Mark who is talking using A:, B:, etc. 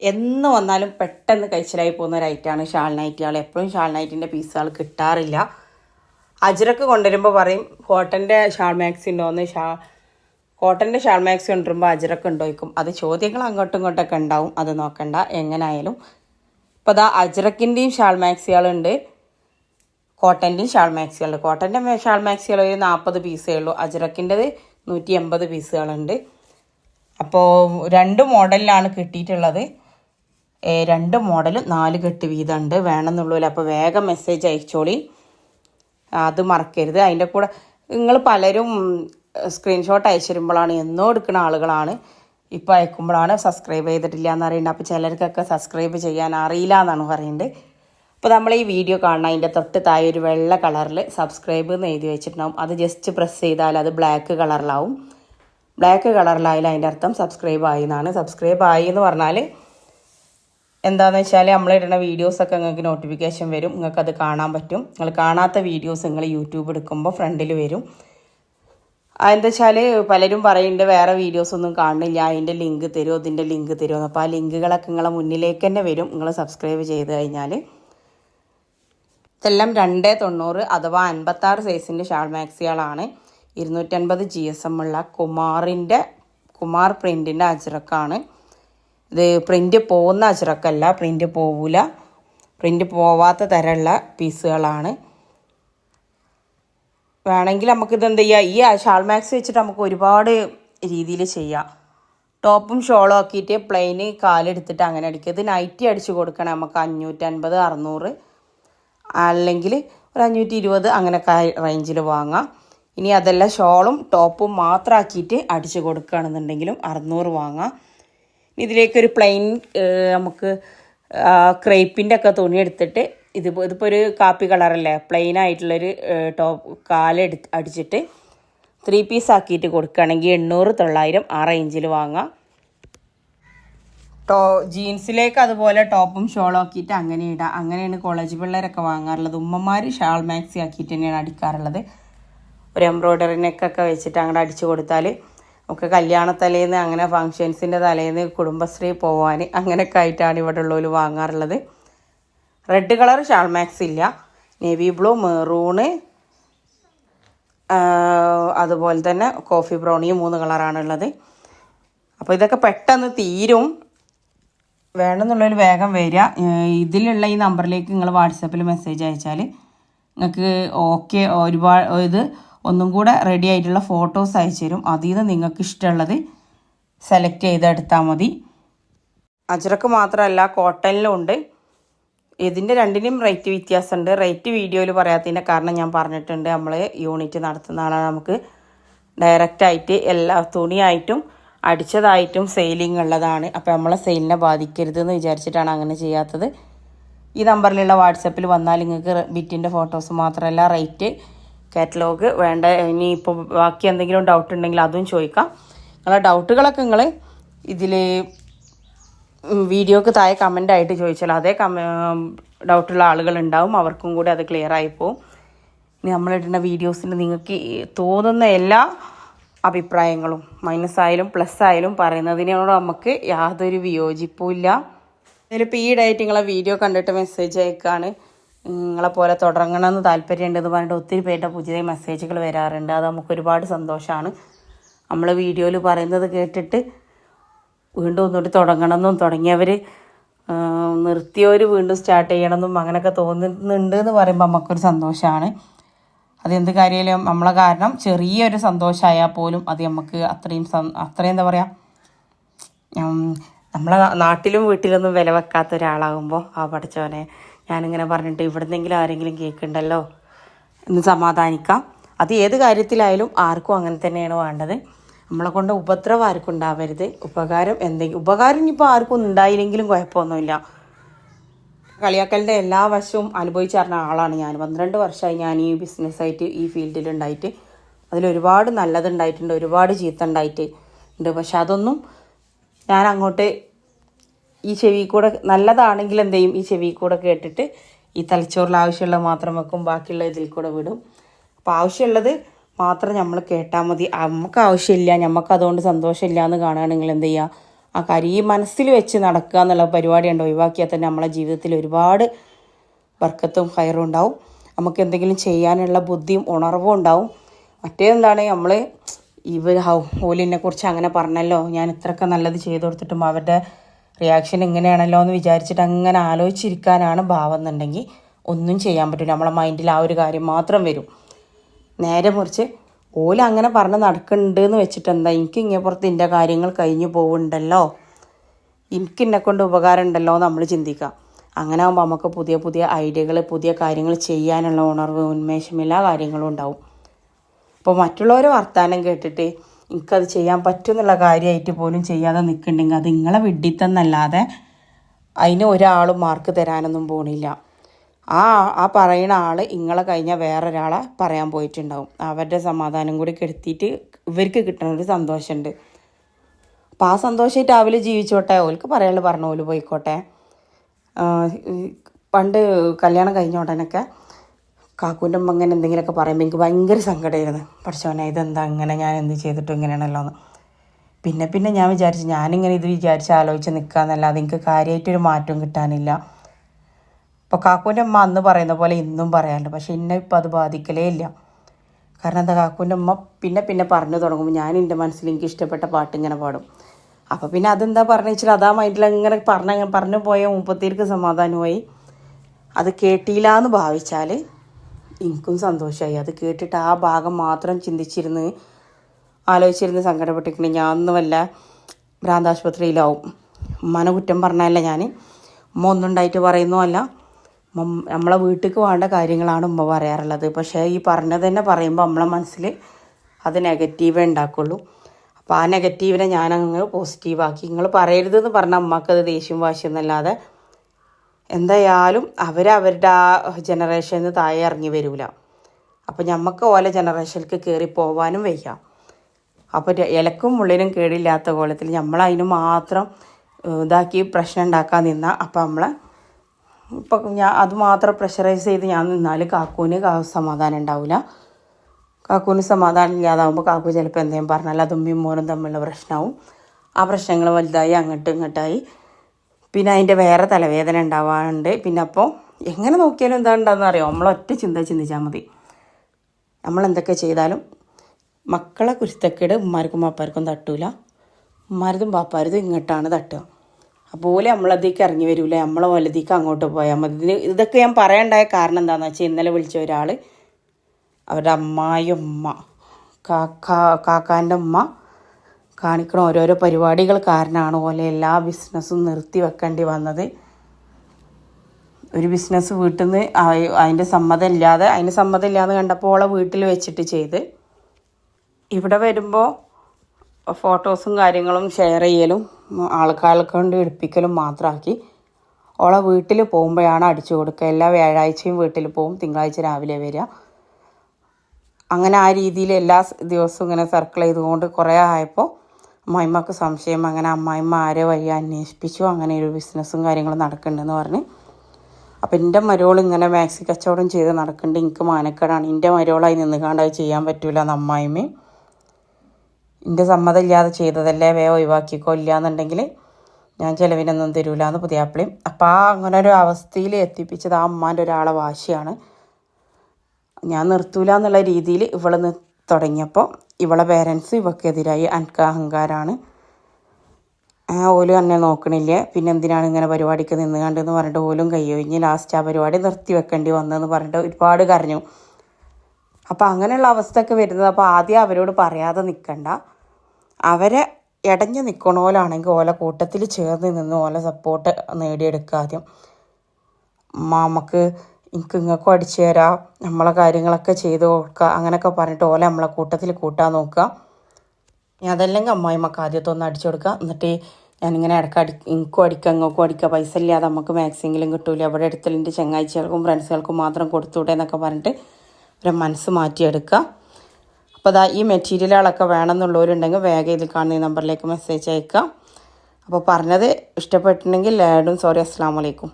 A: എന്ന് വന്നാലും പെട്ടെന്ന് കഴിച്ചിലായി പോകുന്ന ഒരു ഐറ്റമാണ് ഷാൾ നൈറ്റുകൾ എപ്പോഴും ഷാൾ നൈറ്റിന്റെ പീസുകൾ കിട്ടാറില്ല. അജ്രക്ക് കൊണ്ടുവരുമ്പോൾ പറയും കോട്ടന്റെ ഷാൾ മാക്സി ഉണ്ടോയെന്ന് ഷാ കോട്ടന്റെ ഷാൾ മാക്സി കൊണ്ടുവരുമ്പോൾ അജ്രക്ക് ഉണ്ടോയിക്കും അത് ചോദ്യങ്ങൾ അങ്ങോട്ടും ഇങ്ങോട്ടൊക്കെ ഉണ്ടാവും. അത് നോക്കണ്ട. എങ്ങനായാലും. ഇപ്പോൾ അതാ അജ്രക്കിന്റെയും ഷാൾ മാക്സികളുണ്ട് കോട്ടന്റെയും ഷാൾ മാക്സികളുണ്ട് കോട്ടന്റെ ഷാൾ മാക്സികൾ ഒരു നാൽപ്പത് പീസേ ഉള്ളൂ. അജ്രക്കിന്റെത് നൂറ്റി എൺപത് പീസുകളുണ്ട് അപ്പോൾ രണ്ട് മോഡലിലാണ് കിട്ടിയിട്ടുള്ളത്. രണ്ട് മോഡൽ നാല് കെട്ട് വീതമുണ്ട്. വേണമെന്നുള്ളൂ അപ്പോൾ വേഗം മെസ്സേജ് അയച്ചോളി. അത് മറക്കരുത്. അതിന്റെ കൂടെ നിങ്ങൾ പലരും സ്ക്രീൻഷോട്ട് അയച്ചു തരുമ്പോഴാണ് എന്നോ എടുക്കുന്ന ആളുകളാണ് ഇപ്പോൾ അയക്കുമ്പോഴാണ് സബ്സ്ക്രൈബ് ചെയ്തിട്ടില്ല എന്ന് അറിയേണ്ടത് അപ്പോൾ ചിലർക്കൊക്കെ സബ്സ്ക്രൈബ് ചെയ്യാൻ അറിയില്ല എന്നാണ് പറയുന്നത്. അപ്പോൾ നമ്മൾ ഈ വീഡിയോ കാണണം അതിന്റെ തൊട്ട് താഴെ ഒരു വെള്ള കളറിൽ സബ്സ്ക്രൈബ് എന്ന് എഴുതി വെച്ചിട്ടുണ്ടാവും. അത് ജസ്റ്റ് പ്രസ് ചെയ്താൽ അത് ബ്ലാക്ക് കളറിലാവും ബ്ലാക്ക് കളറിലായാലും അതിന്റെ അർത്ഥം സബ്സ്ക്രൈബ് ആയി എന്നാണ്. സബ്സ്ക്രൈബ് ആയി എന്ന് പറഞ്ഞാൽ എന്താണെന്ന് വെച്ചാൽ നമ്മളിടുന്ന വീഡിയോസൊക്കെ നിങ്ങൾക്ക് നോട്ടിഫിക്കേഷൻ വരും. നിങ്ങൾക്ക് അത് കാണാൻ പറ്റും. നിങ്ങൾ കാണാത്ത വീഡിയോസ് നിങ്ങൾ യൂട്യൂബ് എടുക്കുമ്പോൾ ഫ്രണ്ടിൽ വരും. എന്താ വെച്ചാൽ പലരും പറയുന്നുണ്ട് വേറെ വീഡിയോസ് ഒന്നും കാണുന്നില്ല. അതിന്റെ ലിങ്ക് തരുമോ ഇതിന്റെ ലിങ്ക് തരുമോ അപ്പോൾ ആ ലിങ്കുകളൊക്കെ നിങ്ങളെ മുന്നിലേക്ക് തന്നെ വരും. നിങ്ങൾ സബ്സ്ക്രൈബ് ചെയ്ത് കഴിഞ്ഞാൽ ഇതെല്ലാം രണ്ട് തൊണ്ണൂറ് അഥവാ അൻപത്താറ് സൈസിന്റെ ഷാൾ മാക്സികളാണ് ഇരുന്നൂറ്റൻപത് ജി എസ് എം ഉള്ള കുമാറിന്റെ കുമാർ പ്രിന്റിന്റെ അജ്രക്കാണ്. ഇത് പ്രിന്റ് പോകുന്ന അച്ചിറക്കല്ല പ്രിന്റ് പോവില്ല പ്രിന്റ് പോവാത്ത തരമുള്ള പീസുകളാണ് വേണമെങ്കിൽ നമുക്കിത് എന്ത് ചെയ്യാം? ഈ ഷാൾ മാക്സ് വെച്ചിട്ട് നമുക്ക് ഒരുപാട് രീതിയിൽ ചെയ്യാം. ടോപ്പും ഷോളും ആക്കിയിട്ട് പ്ലെയിന് കാലെടുത്തിട്ട് അങ്ങനെ അടിക്കുക. ഇത് നൈറ്റി അടിച്ച് കൊടുക്കണം. നമുക്ക് അഞ്ഞൂറ്റൻപത് അറുന്നൂറ് അല്ലെങ്കിൽ ഒരു അഞ്ഞൂറ്റി ഇരുപത് അങ്ങനെയൊക്കെ റേഞ്ചിൽ വാങ്ങാം. ഇനി അതെല്ലാം ഷോളും ടോപ്പും മാത്രമാക്കിയിട്ട് അടിച്ച് കൊടുക്കുകയാണെന്നുണ്ടെങ്കിലും അറുന്നൂറ് വാങ്ങാം. ഇതിലേക്കൊരു പ്ലെയിൻ നമുക്ക് ക്രേപ്പിന്റെ ഒക്കെ തുണി എടുത്തിട്ട് ഇതിപ്പോൾ ഇതിപ്പോൾ ഒരു കാപ്പി കളറല്ലേ? പ്ലെയിൻ ആയിട്ടുള്ളൊരു ടോപ്പ് കാലെടു അടിച്ചിട്ട് ത്രീ പീസ് ആക്കിയിട്ട് കൊടുക്കുകയാണെങ്കിൽ എണ്ണൂറ് തൊള്ളായിരം ആ റേഞ്ചിൽ വാങ്ങാം. ടോ ജീൻസിലേക്ക് അതുപോലെ ടോപ്പും ഷോളും ആക്കിയിട്ട് അങ്ങനെ ഇടാം. അങ്ങനെയാണ് കോളേജ് പിള്ളേരൊക്കെ വാങ്ങാറുള്ളത്. ഉമ്മമാർ ഷാൾ മാക്സി ആക്കിയിട്ട് തന്നെയാണ് അടിക്കാറുള്ളത്. ഒരു എംബ്രോയ്ഡറി വെച്ചിട്ട് അങ്ങോട്ട് അടിച്ചു കൊടുത്താൽ നമുക്ക് കല്യാണ തലേന്ന് അങ്ങനെ ഫങ്ഷൻസിന്റെ തലേന്ന് കുടുംബശ്രീ പോവാൻ അങ്ങനെയൊക്കെ ആയിട്ടാണ് ഇവിടെ ഉള്ളവർ വാങ്ങാറുള്ളത്. റെഡ് കളർ ഷാൾമാക്സ് ഇല്ല. നേവി ബ്ലൂ മെറൂണ് അതുപോലെ തന്നെ കോഫി ബ്രൗണിയും ഈ മൂന്ന് കളറാണുള്ളത് അപ്പോൾ ഇതൊക്കെ പെട്ടെന്ന് തീരും. വേണമെന്നുള്ളൊരു വേഗം വരിക. ഇതിലുള്ള ഈ നമ്പറിലേക്ക് നിങ്ങൾ വാട്സപ്പിൽ മെസ്സേജ് അയച്ചാൽ നിങ്ങൾക്ക് ഓക്കെ ഒരുപാട് ഇത് ഒന്നും കൂടെ റെഡി ആയിട്ടുള്ള ഫോട്ടോസ് അയച്ചു തരും. അതിൽ നിന്ന് നിങ്ങൾക്ക് ഇഷ്ടമുള്ളത് സെലക്ട് ചെയ്തെടുത്താൽ മതി. അജ്രക്ക് മാത്രമല്ല കോട്ടണിലും ഉണ്ട്. ഇതിന്റെ രണ്ടിനും റേറ്റ് വ്യത്യാസമുണ്ട്. റേറ്റ് വീഡിയോയിൽ പറയാത്തതിന്റെ കാരണം ഞാൻ പറഞ്ഞിട്ടുണ്ട്. നമ്മൾ യൂണിറ്റ് നടത്തുന്ന ആളാണ്. നമുക്ക് ഡയറക്റ്റായിട്ട് എല്ലാ തുണിയായിട്ടും അടിച്ചതായിട്ടും സെയിലിംഗ് ഉള്ളതാണ്. അപ്പോൾ നമ്മളെ സെയിലിനെ ബാധിക്കരുതെന്ന് വിചാരിച്ചിട്ടാണ് അങ്ങനെ ചെയ്യാത്തത്. ഈ നമ്പറിലുള്ള വാട്സപ്പിൽ വന്നാൽ നിങ്ങൾക്ക് ബിറ്റിന്റെ ഫോട്ടോസ് മാത്രമല്ല റേറ്റ് കാറ്റലോഗ് വേണ്ട. ഇനി ഇപ്പോൾ ബാക്കി എന്തെങ്കിലും ഡൗട്ട് ഉണ്ടെങ്കിൽ അതും ചോദിക്കാം. നിങ്ങളെ ഡൗട്ടുകളൊക്കെ നിങ്ങൾ ഇതിൽ വീഡിയോക്ക് താഴെ കമന്റ് ആയിട്ട് ചോദിച്ചാൽ അതേ കമ ഡൗട്ടുള്ള ആളുകളുണ്ടാവും അവർക്കും കൂടി അത് ക്ലിയർ ആയിപ്പോവും പോവും. ഇനി നമ്മളിടുന്ന വീഡിയോസിന് നിങ്ങൾക്ക് തോന്നുന്ന എല്ലാ അഭിപ്രായങ്ങളും മൈനസ് ആയാലും പ്ലസ് ആയാലും പറയുന്നതിനോട് നമുക്ക് യാതൊരു വിയോജിപ്പും ഇല്ല. ഇതിലിപ്പോൾ ഈ ഡയറ്റ് നിങ്ങളെ വീഡിയോ കണ്ടിട്ട് മെസ്സേജ് അയക്കാണ്. നിങ്ങളെ പോലെ തുടങ്ങണമെന്ന് താല്പര്യമുണ്ടെന്ന് പറഞ്ഞിട്ട് ഒത്തിരി പേരുടെ പുതിയ മെസ്സേജുകൾ വരാറുണ്ട്. അത് നമുക്ക് ഒരുപാട് സന്തോഷമാണ്. നമ്മൾ വീഡിയോയിൽ പറയുന്നത് കേട്ടിട്ട് വീണ്ടും ഒന്നുകൂടി തുടങ്ങണമെന്നും തുടങ്ങിയവർ നിർത്തിയവർ വീണ്ടും സ്റ്റാർട്ട് ചെയ്യണമെന്നും അങ്ങനെയൊക്കെ തോന്നുന്നുണ്ട് എന്ന് പറയുമ്പോൾ നമുക്കൊരു സന്തോഷമാണ്. അതെന്ത് കാര്യമായാലും നമ്മളെ കാരണം ചെറിയൊരു സന്തോഷമായാൽ പോലും അത് നമുക്ക് അത്രയും അത്രയും എന്താ പറയുക നമ്മളെ നാട്ടിലും വീട്ടിലൊന്നും വില വെക്കാത്ത ഒരാളാകുമ്പോൾ ആ പഠിച്ചവനെ ഞാനിങ്ങനെ പറഞ്ഞിട്ട് ഇവിടുന്നെങ്കിലും ആരെങ്കിലും കേൾക്കുന്നുണ്ടല്ലോ എന്ന് സമാധാനിക്കാം. അത് ഏത് കാര്യത്തിലായാലും ആർക്കും അങ്ങനെ തന്നെയാണ് വേണ്ടത്. നമ്മളെ കൊണ്ട് ഉപദ്രവം ആർക്കും ഉണ്ടാവരുത്. ഉപകാരം എന്തെങ്കിലും ഉപകാരം ഇനിയിപ്പോൾ ആർക്കും ഉണ്ടായില്ലെങ്കിലും കുഴപ്പമൊന്നുമില്ല. കളിയാക്കലിന്റെ എല്ലാ വശവും അനുഭവിച്ചറിഞ്ഞ ആളാണ് ഞാൻ. പന്ത്രണ്ട് വർഷമായി ഞാൻ ഈ ബിസിനസ്സായിട്ട് ഈ ഫീൽഡിൽ ഫീൽഡിലുണ്ടായിട്ട് അതിലൊരുപാട് നല്ലതുണ്ടായിട്ടുണ്ട് ഒരുപാട് ചീത്ത ഉണ്ടായിട്ട് ഉണ്ട് പക്ഷെ അതൊന്നും ഞാൻ അങ്ങോട്ട് ഈ ചെവി കൂടെ നല്ലതാണെങ്കിൽ എന്ത് ചെയ്യും? ഈ ചെവി കൂടെ കേട്ടിട്ട് ഈ തലച്ചോറിൽ ആവശ്യമുള്ളത് മാത്രം വെക്കും ബാക്കിയുള്ള ഇതിൽ കൂടെ വിടും. അപ്പോൾ ആവശ്യമുള്ളത് മാത്രം നമ്മൾ കേട്ടാൽ മതി. നമുക്ക് ആവശ്യമില്ല നമുക്ക് അതുകൊണ്ട് സന്തോഷമില്ല എന്ന് കാണുകയാണെങ്കിൽ എന്ത് ചെയ്യുക? ആ കാര്യം ഈ മനസ്സിൽ വെച്ച് നടക്കുക എന്നുള്ള പരിപാടി ഉണ്ട്. ഒഴിവാക്കിയാൽ തന്നെ നമ്മളെ ജീവിതത്തിൽ ഒരുപാട് വർക്കത്തും ഹയറും ഉണ്ടാവും. നമുക്ക് എന്തെങ്കിലും ചെയ്യാനുള്ള ബുദ്ധിയും ഉണർവും ഉണ്ടാവും. മറ്റേതെന്താണ്? നമ്മൾ ഇവർ ഹൗ ഓലിനെ കുറിച്ച് അങ്ങനെ പറഞ്ഞല്ലോ. ഞാൻ ഇത്രയൊക്കെ നല്ലത് ചെയ്തു കൊടുത്തിട്ടും അവരുടെ റിയാക്ഷൻ എങ്ങനെയാണല്ലോ എന്ന് വിചാരിച്ചിട്ട് അങ്ങനെ ആലോചിച്ചിരിക്കാനാണ് ഭാവം എന്നുണ്ടെങ്കിൽ ഒന്നും ചെയ്യാൻ പറ്റില്ല നമ്മളെ മൈൻഡിൽ ആ ഒരു കാര്യം മാത്രം വരും. നേരെ മുറിച്ച് ഓല അങ്ങനെ പറഞ്ഞ് നടക്കുന്നുണ്ട് എന്ന് വെച്ചിട്ട് എന്താ? എനിക്ക് ഇങ്ങനെ പുറത്ത് എന്റെ കാര്യങ്ങൾ കഴിഞ്ഞു പോകുന്നുണ്ടല്ലോ എനിക്ക് എന്നെ കൊണ്ട് ഉപകാരം ഉണ്ടല്ലോ നമ്മൾ ചിന്തിക്കാം. അങ്ങനെ ആകുമ്പോൾ നമുക്ക് പുതിയ പുതിയ ഐഡിയകൾ പുതിയ കാര്യങ്ങൾ ചെയ്യാനുള്ള ഉണർവ് ഉന്മേഷം എല്ലാ കാര്യങ്ങളും ഉണ്ടാവും. അപ്പോൾ മറ്റുള്ളവർ വർത്തമാനം കേട്ടിട്ട് എനിക്കത് ചെയ്യാൻ പറ്റും എന്നുള്ള കാര്യമായിട്ട് പോലും ചെയ്യാതെ നിൽക്കുന്നുണ്ടെങ്കിൽ അത് നിങ്ങളെ വിഡിത്തെന്നല്ലാതെ അതിന് ഒരാളും മാർക്ക് തരാനൊന്നും പോണില്ല. ആ ആ പറയുന്ന ആൾ ഇങ്ങളെ കഴിഞ്ഞാൽ വേറൊരാളെ പറയാൻ പോയിട്ടുണ്ടാവും. അവരുടെ സമാധാനം കൂടി കെടുത്തിയിട്ട് ഇവർക്ക് കിട്ടുന്ന ഒരു സന്തോഷമുണ്ട്. അപ്പം ആ സന്തോഷമായിട്ട് അവർ ജീവിച്ചോട്ടെ. ഓൽക്ക് പറയാനുള്ള പറഞ്ഞ പോയിക്കോട്ടെ. പണ്ട് കല്യാണം കഴിഞ്ഞ ഉടനൊക്കെ കാക്കൂന്റെ അമ്മ അങ്ങനെ എന്തെങ്കിലുമൊക്കെ പറയുമ്പോൾ എനിക്ക് ഭയങ്കര സങ്കടമായിരുന്നു പഠിച്ചവനെ ഇതെന്താ അങ്ങനെ ഞാൻ എന്ത് ചെയ്തിട്ടും ഇങ്ങനെയാണല്ലോ എന്ന്. പിന്നെ പിന്നെ ഞാൻ വിചാരിച്ചു ഞാനിങ്ങനെ ഇത് വിചാരിച്ച് ആലോചിച്ച് നിൽക്കാമെന്നല്ലാതെ എനിക്ക് കാര്യമായിട്ടൊരു മാറ്റവും കിട്ടാനില്ല. ഇപ്പോൾ കാക്കൂന്റെ അമ്മ അന്ന് പറയുന്ന പോലെ ഇന്നും പറയാറുണ്ട് പക്ഷേ എന്നെ ഇപ്പം അത് ബാധിക്കലേ ഇല്ല. കാരണം എന്താ കാക്കൂന്റെ അമ്മ പിന്നെ പിന്നെ പറഞ്ഞു തുടങ്ങുമ്പോൾ ഞാൻ എന്റെ മനസ്സിൽ എനിക്ക് ഇഷ്ടപ്പെട്ട പാട്ട് ഇങ്ങനെ പാടും. അപ്പോൾ പിന്നെ അതെന്താ പറഞ്ഞു വെച്ചാൽ അതാ മൈൻഡിൽ അങ്ങനെ പറഞ്ഞ പറഞ്ഞു പോയ മുപ്പത്തിർക്ക് സമാധാനമായി. അത് കേട്ടില്ല എന്ന് ഭാവിച്ചാൽ എനിക്കും സന്തോഷമായി അത് കേട്ടിട്ട് ആ ഭാഗം മാത്രം ചിന്തിച്ചിരുന്ന് ആലോചിച്ചിരുന്ന് സങ്കടപ്പെട്ടിരിക്കണേ ഞാൻ ഒന്നും വല്ല ഭ്രാന്താശുപത്രിയിലാവും. ഉമ്മാനെ കുറ്റം പറഞ്ഞല്ല ഞാൻ ഉമ്മ ഒന്നുണ്ടായിട്ട് പറയുന്നതല്ല നമ്മളെ വീട്ടിലേക്ക് വേണ്ട കാര്യങ്ങളാണ് ഉമ്മ പറയാറുള്ളത്. പക്ഷേ ഈ പറഞ്ഞത് തന്നെ പറയുമ്പോൾ നമ്മളെ മനസ്സിൽ അത് നെഗറ്റീവേ ഉണ്ടാക്കുള്ളൂ. അപ്പോൾ ആ നെഗറ്റീവിനെ ഞാൻ പോസിറ്റീവാക്കി നിങ്ങൾ പറയരുതെന്ന് പറഞ്ഞാൽ അമ്മക്കത് ദേഷ്യം വാശിയൊന്നല്ലാതെ എന്തായാലും അവരവരുടെ ആ ജനറേഷനിൽ നിന്ന് താഴെ ഇറങ്ങി വരില്ല അപ്പോൾ ഞമ്മക്ക് ഓല ജനറേഷനിലേക്ക് കയറി പോവാനും വയ്യ. അപ്പോൾ ഇലക്കും ഉള്ളിനും കേടില്ലാത്ത കോലത്തിൽ നമ്മൾ അതിന് മാത്രം ഇതാക്കി പ്രശ്നം ഉണ്ടാക്കാൻ നിന്നാൽ അപ്പം നമ്മളെ ഇപ്പം ഞാൻ അത് മാത്രം പ്രഷറൈസ് ചെയ്ത് ഞാൻ നിന്നാൽ കാക്കൂന് സമാധാനം ഉണ്ടാവില്ല കാക്കൂന് സമാധാനം ഇല്ലാതാവുമ്പോൾ കാക്കു ചിലപ്പോൾ എന്തെങ്കിലും പറഞ്ഞാൽ അതും മോനും തമ്മിലുള്ള പ്രശ്നമാവും ആ പ്രശ്നങ്ങൾ വലുതായി അങ്ങോട്ടും ഇങ്ങോട്ടായി. പിന്നെ അതിന്റെ വേറെ തലവേദന ഉണ്ടാവാറുണ്ട്. പിന്നെ അപ്പോൾ എങ്ങനെ നോക്കിയാലും എന്താ ഉണ്ടാകുന്ന അറിയാം നമ്മളൊറ്റ ചിന്ത ചിന്തിച്ചാൽ മതി. നമ്മൾ എന്തൊക്കെ ചെയ്താലും മക്കളെ കുരുത്തക്കേട് ഉമ്മാർക്കും പാപ്പാർക്കും തട്ടൂല. ഉമ്മാരതും പാപ്പാരതും ഇങ്ങോട്ടാണ് തട്ടുക. അപ്പോൾ ഓലെ നമ്മളതേക്ക് ഇറങ്ങി വരൂല. നമ്മളെ വലതിക്ക് അങ്ങോട്ട് പോയാൽ മതി. ഇതൊക്കെ ഞാൻ പറയണ്ടായ കാരണം എന്താണെന്ന് വെച്ചാൽ ഇന്നലെ വിളിച്ച ഒരാൾ അവരുടെ അമ്മായി ഉമ്മ കാക്ക കാക്കാന്റെ ഉമ്മ കാണിക്കണ ഓരോരോ പരിപാടികൾ കാരണമാണ് പോലെ എല്ലാ ബിസിനസ്സും നിർത്തി വെക്കേണ്ടി വന്നത്. ഒരു ബിസിനസ് വീട്ടിൽ നിന്ന് അതിന്റെ സമ്മതം ഇല്ലാതെ അതിന് സമ്മതം ഇല്ലാതെ കണ്ടപ്പോൾ ഓളെ വീട്ടിൽ വെച്ചിട്ട് ചെയ്ത്. ഇവിടെ വരുമ്പോൾ ഫോട്ടോസും കാര്യങ്ങളും ഷെയർ ചെയ്യലും ആൾക്കാരെ കൊണ്ട് എടുപ്പിക്കലും മാത്രമാക്കി. ഓളെ വീട്ടിൽ പോകുമ്പോഴാണ് അടിച്ചു കൊടുക്കുക. എല്ലാ വ്യാഴാഴ്ചയും വീട്ടിൽ പോകും തിങ്കളാഴ്ച രാവിലെ വരിക. അങ്ങനെ ആ രീതിയിൽ എല്ലാ ദിവസവും ഇങ്ങനെ സർക്കിൾ ചെയ്തുകൊണ്ട് കുറേ ആയപ്പോൾ അമ്മായിമ്മക്ക് സംശയം അങ്ങനെ അമ്മായിമ്മ ആരെ വഴി അന്വേഷിപ്പിച്ചു അങ്ങനെ ഒരു ബിസിനസ്സും കാര്യങ്ങളും നടക്കുന്നുണ്ടെന്ന് പറഞ്ഞ്. അപ്പം എന്റെ മരോൾ ഇങ്ങനെ മാക്സി കച്ചവടം ചെയ്ത് നടക്കുന്നുണ്ട്. എനിക്ക് മാനക്കേടാണ്. എന്റെ മരോളായി നിന്നുകാണ്ട് അത് ചെയ്യാൻ പറ്റൂല എന്ന് അമ്മായിമ്മയും എന്റെ സമ്മതം ഇല്ലാതെ ചെയ്തതല്ലേ വേ ഒഴിവാക്കിക്കോ ഇല്ലയെന്നുണ്ടെങ്കിൽ ഞാൻ ചിലവിനൊന്നും തരൂല എന്ന് പുതിയാപ്പിളിയും അപ്പം ആ അങ്ങനെ ഒരു അവസ്ഥയിൽ എത്തിപ്പിച്ചത് ആ അമ്മാന്റെ ഒരാളെ വാശിയാണ്. ഞാൻ നിർത്തൂല എന്നുള്ള രീതിയിൽ ഇവൾ തുടങ്ങിയപ്പോൾ ഇവളെ പേരൻസ് ഇവക്കെതിരായി അനക്ക് അഹങ്കാരമാണ് ഓലും എന്നെ നോക്കണില്ല. പിന്നെ എന്തിനാണ് ഇങ്ങനെ പരിപാടിക്ക് നിന്ന് കണ്ടെന്ന് പറഞ്ഞിട്ട് ഓലും കൈയൊഴിഞ്ഞ് ലാസ്റ്റ് ആ പരിപാടി നിർത്തി വെക്കേണ്ടി വന്നതെന്ന് പറഞ്ഞിട്ട് ഒരുപാട് കരഞ്ഞു. അപ്പോൾ അങ്ങനെയുള്ള അവസ്ഥയൊക്കെ വരുന്നത് അപ്പോൾ ആദ്യം അവരോട് പറയാതെ നിൽക്കണ്ട അവരെ ഇടഞ്ഞു നിൽക്കണോലാണെങ്കിൽ ഓല കൂട്ടത്തിൽ ചേർന്ന് നിന്ന് ഓല സപ്പോർട്ട് നേടിയെടുക്കുക ആദ്യം. മാമക്ക് എനിക്ക് ഇങ്ങൾക്കും അടിച്ചു തരാം. നമ്മളെ കാര്യങ്ങളൊക്കെ ചെയ്ത് കൊടുക്കുക അങ്ങനെയൊക്കെ പറഞ്ഞിട്ട് ഓല നമ്മളെ കൂട്ടത്തിൽ കൂട്ടാൻ നോക്കുക. ഞാൻ അതല്ലെങ്കിൽ അമ്മായിമ്മക്ക് ആദ്യത്തെ ഒന്ന് അടിച്ചു കൊടുക്കുക. എന്നിട്ട് ഞാനിങ്ങനെ ഇടയ്ക്ക് അടി എനിക്കും അടിക്കുക ഇങ്ങൾക്കും അടിക്കുക പൈസ ഇല്ലാതെ നമുക്ക് മാക്സിമെങ്കിലും കിട്ടൂല. അവിടെ അടുത്തുള്ള ചങ്ങാഴ്ചകൾക്കും ഫ്രണ്ട്സുകൾക്കും മാത്രം കൊടുത്തൂടെ എന്നൊക്കെ പറഞ്ഞിട്ട് ഒരു മനസ്സ് മാറ്റിയെടുക്കുക. അപ്പോൾ അതാ ഈ മെറ്റീരിയലുകളൊക്കെ വേണമെന്നുള്ളവരുണ്ടെങ്കിൽ വേഗം ഇതിൽ കാണുന്ന ഈ നമ്പറിലേക്ക് മെസ്സേജ് അയക്കുക. അപ്പോൾ പറഞ്ഞത് ഇഷ്ടപ്പെട്ടിട്ടുണ്ടെങ്കിൽ ലാഡും സോറി അസ്സാം വലൈക്കും